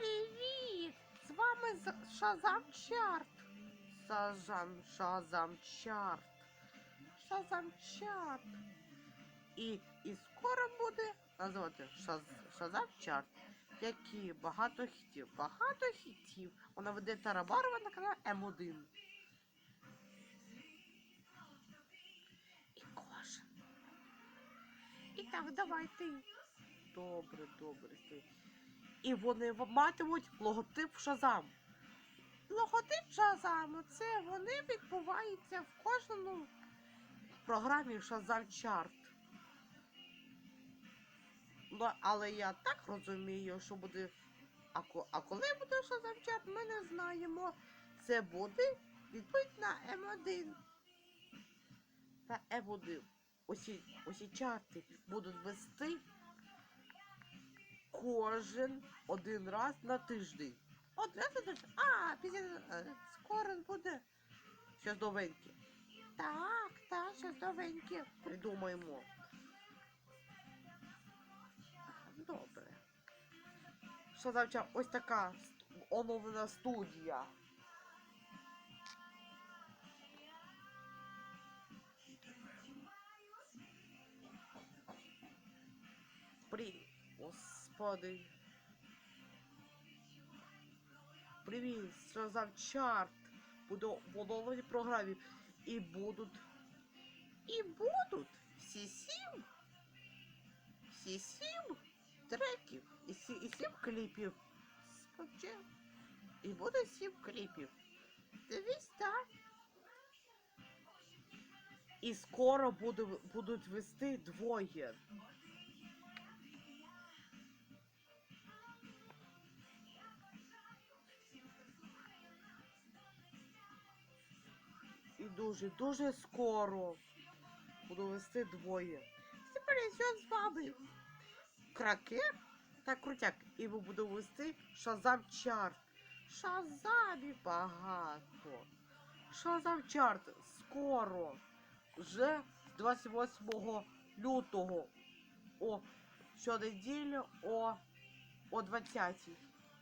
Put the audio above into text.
Привіт! З вами З- Шазам Чарт. Сажам Шазам Чарт. Шазам Чарт. І, і скоро буде називати Шаз, Шазам Чарт. Які багато хітів. Багато хітів. Вона веде Тарабарова на канал М1. І кожен. І так, давай ти. Добре, добре. І вони матимуть логотип Шазам. Логотип Шазаму це вони відбуваються в кожному програмі Шазам Чарт. Ну, але я так розумію, що буде. А, а коли буде Шазам Чарт, ми не знаємо. Це буде відповідь на М1. Та М1. Усі, усі чарти будуть вести кожен один раз на тиждень. Один раз на тиждень. А, після е, скоро буде щось новеньке. Так, так, щось новеньке. Придумаємо. Добре. Що завтра ось така оновлена студія. При... Господи. Привіт, сказав чарт. Буду в оновленій програмі. І будуть. І будуть всі сім. Всі сім треків. І, сі, і сім кліпів. Спочи. І буде сім кліпів. Дивись, так. І скоро буду, будуть вести двоє. І дуже, дуже скоро буду вести двоє. Я з вами. Кракер та крутяк. І будемо вести Шазам Чарт. Шазамі багато. Шазам Чарт скоро. Вже з 28 лютого. О щонеділі о, о 20